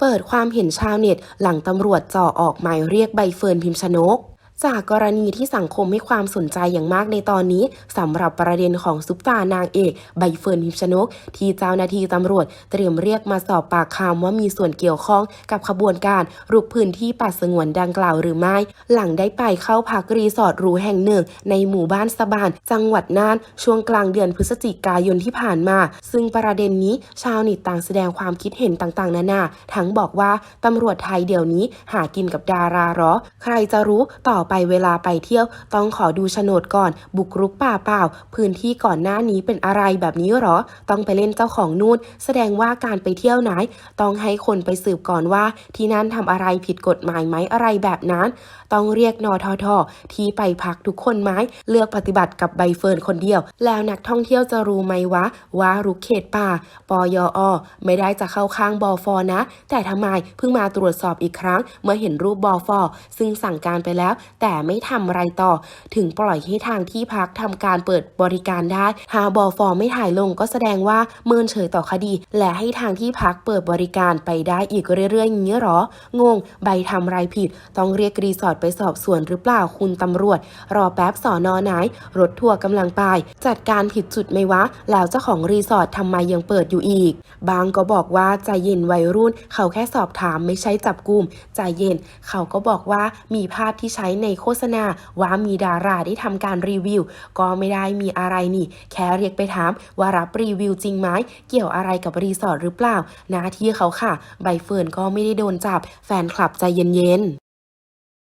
เปิดความเห็นชาวเน็ต หลังตำรวจจ่อออกหมายเรียกใบเฟิร์นพิมชนก จากกรณีที่สังคมให้ความสนใจอย่างมากในตอนนี้สำหรับประเด็นของซุปตานางเอกใบเฟิร์นพิมชนก ที่เจ้าหน้าที่ตำรวจเตรียมเรียกมาสอบปากคำว่ามีส่วนเกี่ยวข้องกับขบวนการรุกพื้นที่ป่าสงวนดังกล่าวหรือไม่ หลังได้ไปเข้าพักรีสอร์ทหรูแห่งหนึ่ง ในหมู่บ้านสะบาน จังหวัดน่านช่วงกลางเดือนพฤศจิกายนที่ผ่านมา ซึ่งประเด็นนี้ชาวเน็ตต่างแสดงความคิดเห็นต่างๆ นานาทั้งบอกว่าตำรวจไทยเดี๋ยวนี้หากินกับดาราหรอ ใครจะรู้ต่อไปเวลาไปเที่ยว ต้องขอดูโฉนดก่อน บุกรุกป่าเปล่า พื้นที่ก่อนหน้านี้เป็นอะไรแบบนี้หรอ ต้องไปเล่นเจ้าของนู่น แสดงว่าการไปเที่ยวไหน ต้องให้คนไปสืบก่อนว่า ที่นั่นทำอะไรผิดกฎหมายไหมอะไรแบบนั้น ต้องเรียกนอทอทอที่ไปพักทุกคนไหมเลือกปฏิบัติกับใบเฟิร์นคนเดียว แล้วนักท่องเที่ยวจะรู้ไหมวะว่ารุกเขตป่าปยอไม่ได้จะเข้าข้างบอฟอนะ แต่ทำไมเพิ่งมาตรวจสอบอีกครั้ง เมื่อเห็นรูปบอฟอซึ่งสั่งการไปแล้วแต่ไม่ทำไรต่อ ถึงปล่อยให้ทางที่พักทำการเปิดบริการได้ หาบอฟอร์ไม่ถ่ายลงก็แสดงว่าเมินเฉยต่อคดี และให้ทางที่พักเปิดบริการไปได้อีกเรื่อยๆอย่างนี้หรอ งง ใบทำไรผิด ต้องเรียกรีสอร์ทไปสอบสวนหรือเปล่าคุณตำรวจ รอแป๊บสอนอไหน รถทัวร์กำลังไป จัดการผิดจุดไหมวะ แล้วเจ้าของรีสอร์ททำไมยังเปิดอยู่อีก บางก็บอกว่าใจเย็นวัยรุ่น เขาแค่สอบถามไม่ใช่จับกลุ่มใจเย็น เขาก็บอกว่ามีภาพที่ใช้ในในโฆษณาว่ามีดาราได้ทำการรีวิว ก็ไม่ได้มีอะไรนี่ แค่เรียกไปถามว่ารับรีวิวจริงไหมเกี่ยวอะไรกับรีสอร์ทหรือเปล่าหน้าที่เขาค่ะ ใบเฟิร์นก็ไม่ได้โดนจับ แฟนคลับใจเย็นๆ